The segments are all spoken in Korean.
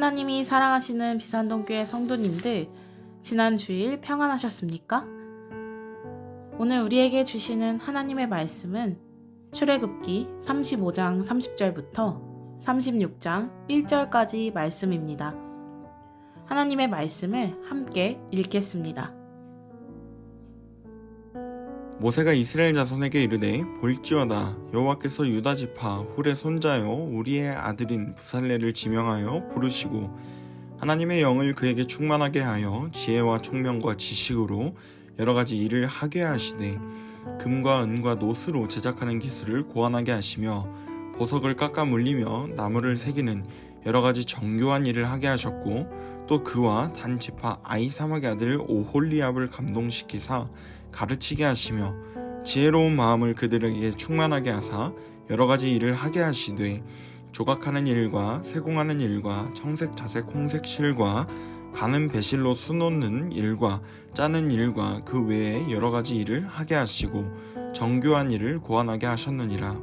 하나님이 사랑하시는 비산동교회 성도님들, 지난 주일 평안하셨습니까? 오늘 우리에게 주시는 하나님의 말씀은 출애굽기 35장 30절부터 36장 1절까지 말씀입니다. 하나님의 말씀을 함께 읽겠습니다. 모세가 이스라엘 자손에게 이르되 볼지어다. 여호와께서 유다 지파 훌의 손자요 우리의 아들인 부살레를 지명하여 부르시고 하나님의 영을 그에게 충만하게 하여 지혜와 총명과 지식으로 여러 가지 일을 하게 하시되 금과 은과 노스로 제작하는 기술을 고안하게 하시며 보석을 깎아 물리며 나무를 새기는 여러 가지 정교한 일을 하게 하셨고 또 그와 단 지파 아이사막의 아들 오홀리압을 감동시키사 가르치게 하시며 지혜로운 마음을 그들에게 충만하게 하사 여러 가지 일을 하게 하시되 조각하는 일과 세공하는 일과 청색 자색 홍색 실과 가는 배실로 수놓는 일과 짜는 일과 그 외에 여러 가지 일을 하게 하시고 정교한 일을 고안하게 하셨느니라.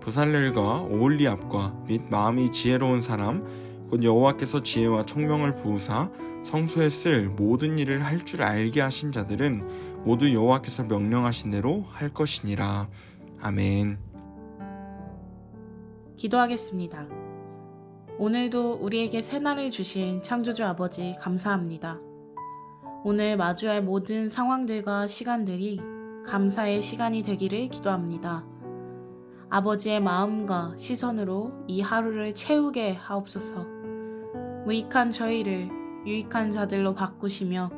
부살렐과 오올리압과 및 마음이 지혜로운 사람 곧 여호와께서 지혜와 총명을 부으사 성소에 쓸 모든 일을 할 줄 알게 하신 자들은 모두 여호와께서 명령하신 대로 할 것이니라. 아멘. 기도하겠습니다. 오늘도 우리에게 새날을 주신 창조주 아버지 감사합니다. 오늘 마주할 모든 상황들과 시간들이 감사의 시간이 되기를 기도합니다. 아버지의 마음과 시선으로 이 하루를 채우게 하옵소서. 무익한 저희를 유익한 자들로 바꾸시며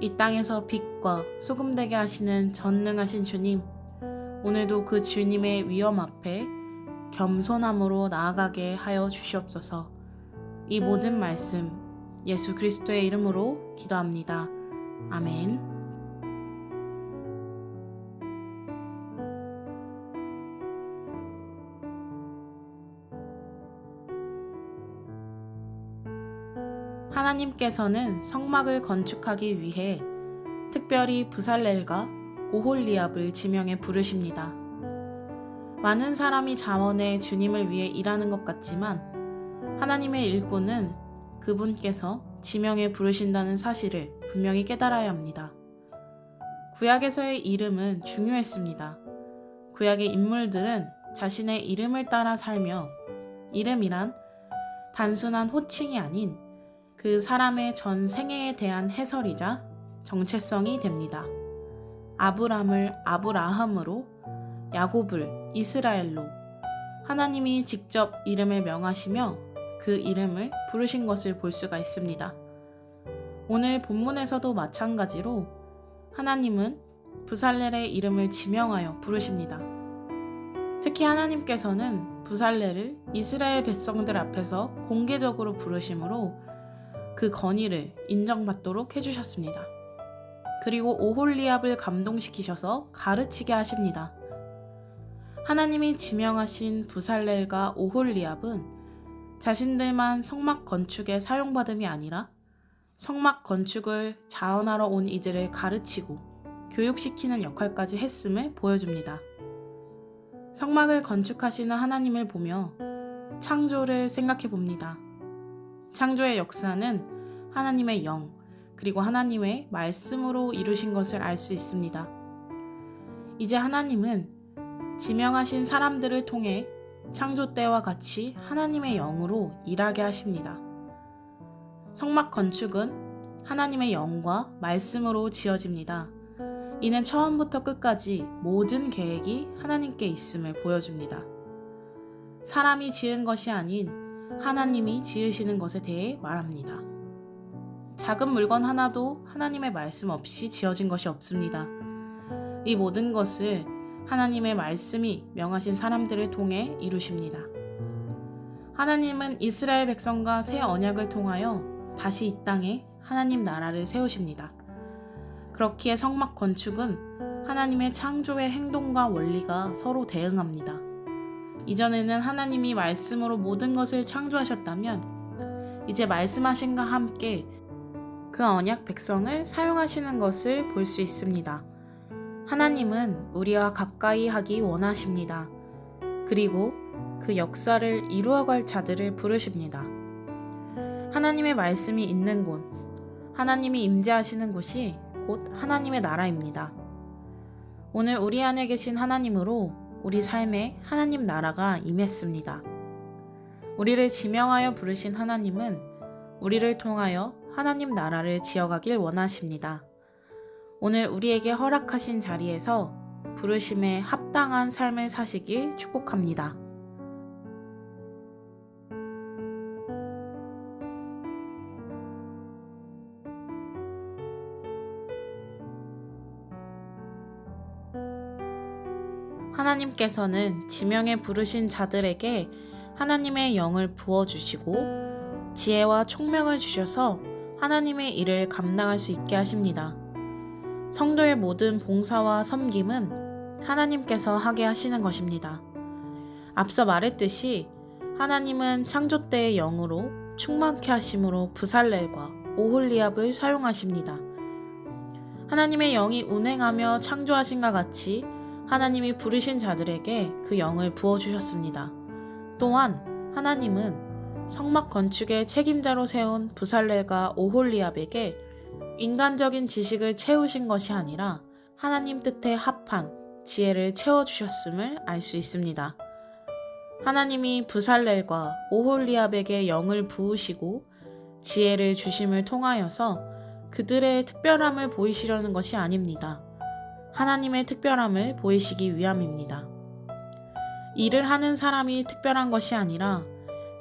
이 땅에서 빛과 소금 되게 하시는 전능하신 주님, 오늘도 그 주님의 위엄 앞에 겸손함으로 나아가게 하여 주시옵소서. 이 모든 말씀 예수 그리스도의 이름으로 기도합니다. 아멘. 하나님께서는 성막을 건축하기 위해 특별히 부살렐과 오홀리압을 지명해 부르십니다. 많은 사람이 자원해 주님을 위해 일하는 것 같지만 하나님의 일꾼은 그분께서 지명해 부르신다는 사실을 분명히 깨달아야 합니다. 구약에서의 이름은 중요했습니다. 구약의 인물들은 자신의 이름을 따라 살며 이름이란 단순한 호칭이 아닌 그 사람의 전 생애에 대한 해설이자 정체성이 됩니다. 아브람을 아브라함으로 야곱을 이스라엘로 하나님이 직접 이름을 명하시며 그 이름을 부르신 것을 볼 수가 있습니다. 오늘 본문에서도 마찬가지로 하나님은 부살렐의 이름을 지명하여 부르십니다. 특히 하나님께서는 부살렐을 이스라엘 백성들 앞에서 공개적으로 부르심으로 그 건의를 인정받도록 해주셨습니다. 그리고 오홀리압을 감동시키셔서 가르치게 하십니다. 하나님이 지명하신 부살렐과 오홀리압은 자신들만 성막 건축에 사용받음이 아니라 성막 건축을 자원하러 온 이들을 가르치고 교육시키는 역할까지 했음을 보여줍니다. 성막을 건축하시는 하나님을 보며 창조를 생각해 봅니다. 창조의 역사는 하나님의 영, 그리고 하나님의 말씀으로 이루신 것을 알 수 있습니다. 이제 하나님은 지명하신 사람들을 통해 창조 때와 같이 하나님의 영으로 일하게 하십니다. 성막 건축은 하나님의 영과 말씀으로 지어집니다. 이는 처음부터 끝까지 모든 계획이 하나님께 있음을 보여줍니다. 사람이 지은 것이 아닌 하나님이 지으시는 것에 대해 말합니다. 작은 물건 하나도 하나님의 말씀 없이 지어진 것이 없습니다. 이 모든 것을 하나님의 말씀이 명하신 사람들을 통해 이루십니다. 하나님은 이스라엘 백성과 새 언약을 통하여 다시 이 땅에 하나님 나라를 세우십니다. 그렇기에 성막 건축은 하나님의 창조의 행동과 원리가 서로 대응합니다. 이전에는 하나님이 말씀으로 모든 것을 창조하셨다면 이제 말씀하신과 함께 그 언약 백성을 사용하시는 것을 볼 수 있습니다. 하나님은 우리와 가까이 하기 원하십니다. 그리고 그 역사를 이루어갈 자들을 부르십니다. 하나님의 말씀이 있는 곳, 하나님이 임재하시는 곳이 곧 하나님의 나라입니다. 오늘 우리 안에 계신 하나님으로 우리 삶에 하나님 나라가 임했습니다. 우리를 지명하여 부르신 하나님은 우리를 통하여 하나님 나라를 지어가길 원하십니다. 오늘 우리에게 허락하신 자리에서 부르심에 합당한 삶을 사시길 축복합니다. 하나님께서는 지명에 부르신 자들에게 하나님의 영을 부어주시고 지혜와 총명을 주셔서 하나님의 일을 감당할 수 있게 하십니다. 성도의 모든 봉사와 섬김은 하나님께서 하게 하시는 것입니다. 앞서 말했듯이 하나님은 창조 때의 영으로 충만케 하심으로 부살렐과 오홀리압을 사용하십니다. 하나님의 영이 운행하며 창조하신과 같이 하나님이 부르신 자들에게 그 영을 부어주셨습니다. 또한 하나님은 성막 건축의 책임자로 세운 부살렐과 오홀리압에게 인간적인 지식을 채우신 것이 아니라 하나님 뜻에 합한 지혜를 채워주셨음을 알 수 있습니다. 하나님이 부살렐과 오홀리압에게 영을 부으시고 지혜를 주심을 통하여서 그들의 특별함을 보이시려는 것이 아닙니다. 하나님의 특별함을 보이시기 위함입니다. 일을 하는 사람이 특별한 것이 아니라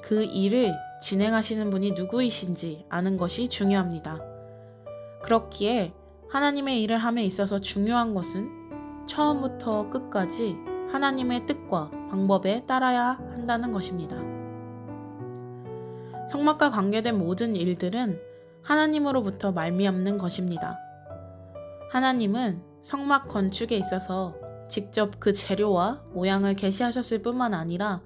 그 일을 진행하시는 분이 누구이신지 아는 것이 중요합니다. 그렇기에 하나님의 일을 함에 있어서 중요한 것은 처음부터 끝까지 하나님의 뜻과 방법에 따라야 한다는 것입니다. 성막과 관계된 모든 일들은 하나님으로부터 말미암는 것입니다. 하나님은 성막 건축에 있어서 직접 그 재료와 모양을 계시하셨을 뿐만 아니라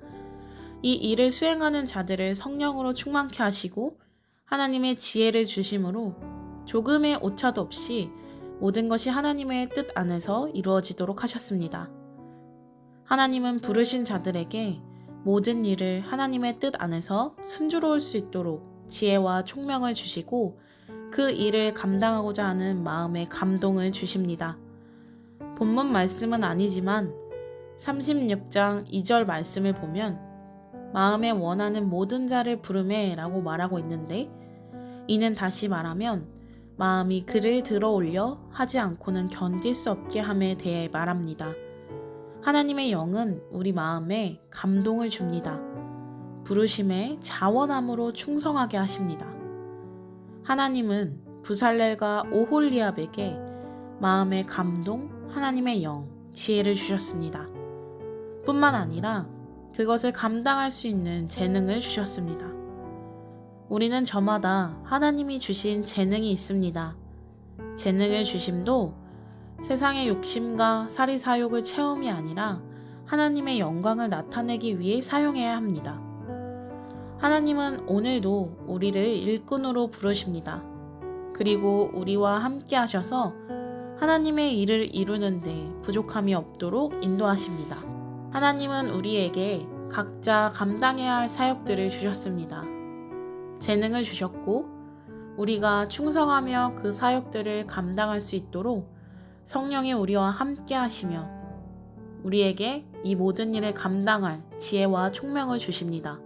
이 일을 수행하는 자들을 성령으로 충만케 하시고 하나님의 지혜를 주심으로 조금의 오차도 없이 모든 것이 하나님의 뜻 안에서 이루어지도록 하셨습니다. 하나님은 부르신 자들에게 모든 일을 하나님의 뜻 안에서 순조로울 수 있도록 지혜와 총명을 주시고 그 일을 감당하고자 하는 마음의 감동을 주십니다. 본문 말씀은 아니지만 36장 2절 말씀을 보면 마음에 원하는 모든 자를 부르메 라고 말하고 있는데 이는 다시 말하면 마음이 그를 들어 올려 하지 않고는 견딜 수 없게 함에 대해 말합니다. 하나님의 영은 우리 마음에 감동을 줍니다. 부르심에 자원함으로 충성하게 하십니다. 하나님은 부살렐과 오홀리압에게 마음의 감동, 하나님의 영, 지혜를 주셨습니다. 뿐만 아니라 그것을 감당할 수 있는 재능을 주셨습니다. 우리는 저마다 하나님이 주신 재능이 있습니다. 재능을 주심도 세상의 욕심과 사리사욕을 채움이 아니라 하나님의 영광을 나타내기 위해 사용해야 합니다. 하나님은 오늘도 우리를 일꾼으로 부르십니다. 그리고 우리와 함께 하셔서 하나님의 일을 이루는데 부족함이 없도록 인도하십니다. 하나님은 우리에게 각자 감당해야 할 사역들을 주셨습니다. 재능을 주셨고, 우리가 충성하며 그 사역들을 감당할 수 있도록 성령이 우리와 함께 하시며, 우리에게 이 모든 일을 감당할 지혜와 총명을 주십니다.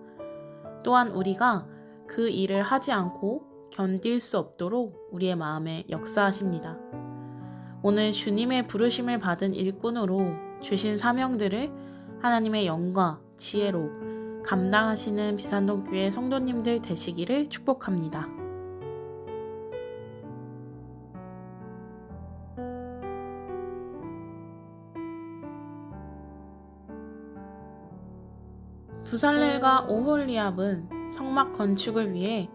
또한 우리가 그 일을 하지 않고 견딜 수 없도록 우리의 마음에 역사하십니다. 오늘 주님의 부르심을 받은 일꾼으로 주신 사명들을 하나님의 영과 지혜로 감당하시는 비산동 교회 성도님들 되시기를 축복합니다. 부살렐과 오홀리압은 성막 건축을 위해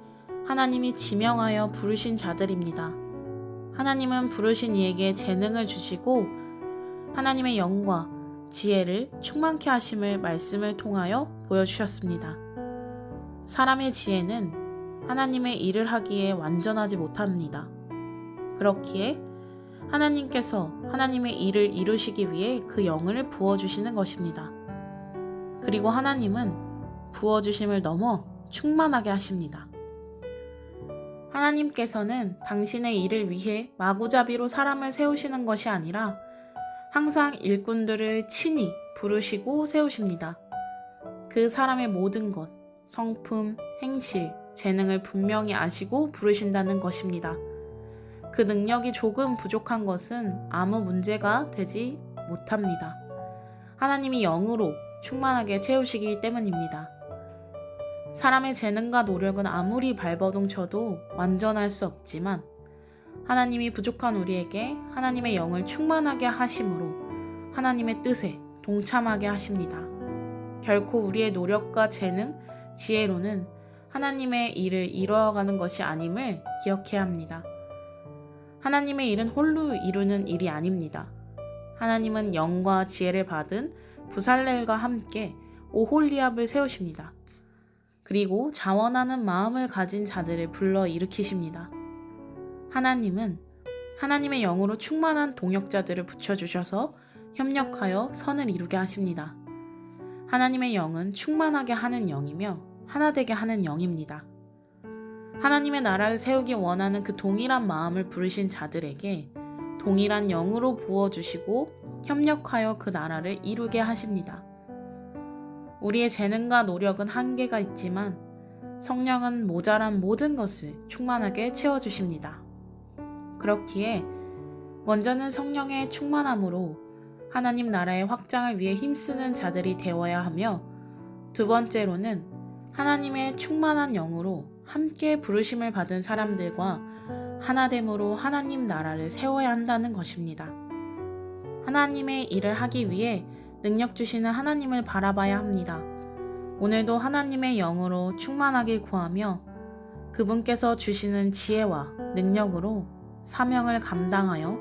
하나님이 지명하여 부르신 자들입니다. 하나님은 부르신 이에게 재능을 주시고 하나님의 영과 지혜를 충만케 하심을 말씀을 통하여 보여주셨습니다. 사람의 지혜는 하나님의 일을 하기에 완전하지 못합니다. 그렇기에 하나님께서 하나님의 일을 이루시기 위해 그 영을 부어주시는 것입니다. 그리고 하나님은 부어주심을 넘어 충만하게 하십니다. 하나님께서는 당신의 일을 위해 마구잡이로 사람을 세우시는 것이 아니라 항상 일꾼들을 친히 부르시고 세우십니다. 그 사람의 모든 것, 성품, 행실, 재능을 분명히 아시고 부르신다는 것입니다. 그 능력이 조금 부족한 것은 아무 문제가 되지 못합니다. 하나님이 영으로 충만하게 채우시기 때문입니다. 사람의 재능과 노력은 아무리 발버둥 쳐도 완전할 수 없지만 하나님이 부족한 우리에게 하나님의 영을 충만하게 하심으로 하나님의 뜻에 동참하게 하십니다. 결코 우리의 노력과 재능, 지혜로는 하나님의 일을 이루어가는 것이 아님을 기억해야 합니다. 하나님의 일은 홀로 이루는 일이 아닙니다. 하나님은 영과 지혜를 받은 부살렐과 함께 오홀리압을 세우십니다. 그리고 자원하는 마음을 가진 자들을 불러 일으키십니다. 하나님은 하나님의 영으로 충만한 동역자들을 붙여주셔서 협력하여 선을 이루게 하십니다. 하나님의 영은 충만하게 하는 영이며 하나되게 하는 영입니다. 하나님의 나라를 세우기 원하는 그 동일한 마음을 부르신 자들에게 동일한 영으로 부어주시고 협력하여 그 나라를 이루게 하십니다. 우리의 재능과 노력은 한계가 있지만 성령은 모자란 모든 것을 충만하게 채워주십니다. 그렇기에 먼저는 성령의 충만함으로 하나님 나라의 확장을 위해 힘쓰는 자들이 되어야 하며 두 번째로는 하나님의 충만한 영으로 함께 부르심을 받은 사람들과 하나됨으로 하나님 나라를 세워야 한다는 것입니다. 하나님의 일을 하기 위해 능력 주시는 하나님을 바라봐야 합니다. 오늘도 하나님의 영으로 충만하길 구하며 그분께서 주시는 지혜와 능력으로 사명을 감당하여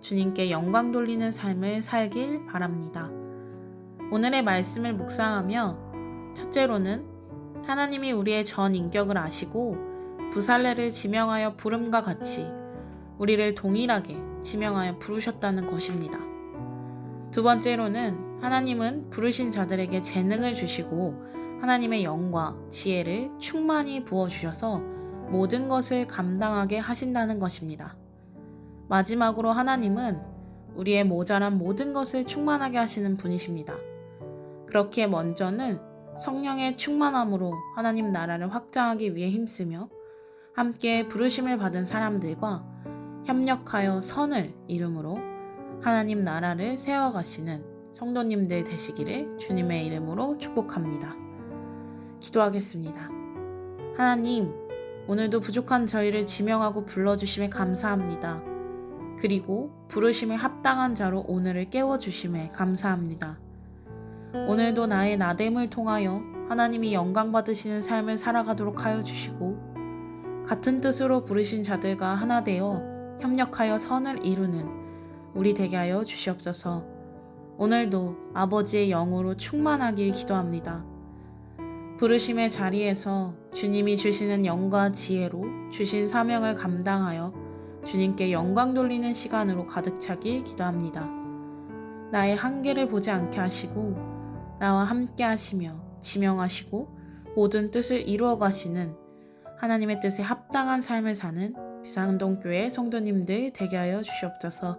주님께 영광 돌리는 삶을 살길 바랍니다. 오늘의 말씀을 묵상하며 첫째로는 하나님이 우리의 전 인격을 아시고 부살레를 지명하여 부름과 같이 우리를 동일하게 지명하여 부르셨다는 것입니다. 두 번째로는 하나님은 부르신 자들에게 재능을 주시고 하나님의 영과 지혜를 충만히 부어주셔서 모든 것을 감당하게 하신다는 것입니다. 마지막으로 하나님은 우리의 모자란 모든 것을 충만하게 하시는 분이십니다. 그렇게 먼저는 성령의 충만함으로 하나님 나라를 확장하기 위해 힘쓰며 함께 부르심을 받은 사람들과 협력하여 선을 이름으로 하나님 나라를 세워가시는 성도님들 되시기를 주님의 이름으로 축복합니다. 기도하겠습니다. 하나님, 오늘도 부족한 저희를 지명하고 불러주심에 감사합니다. 그리고 부르심에 합당한 자로 오늘을 깨워주심에 감사합니다. 오늘도 나의 나됨을 통하여 하나님이 영광 받으시는 삶을 살아가도록 하여 주시고, 같은 뜻으로 부르신 자들과 하나 되어 협력하여 선을 이루는 우리 되게 하여 주시옵소서. 오늘도 아버지의 영으로 충만하길 기도합니다. 부르심의 자리에서 주님이 주시는 영과 지혜로 주신 사명을 감당하여 주님께 영광 돌리는 시간으로 가득 차길 기도합니다. 나의 한계를 보지 않게 하시고 나와 함께 하시며 지명하시고 모든 뜻을 이루어 가시는 하나님의 뜻에 합당한 삶을 사는 비상동교회 성도님들 되게 하여 주시옵소서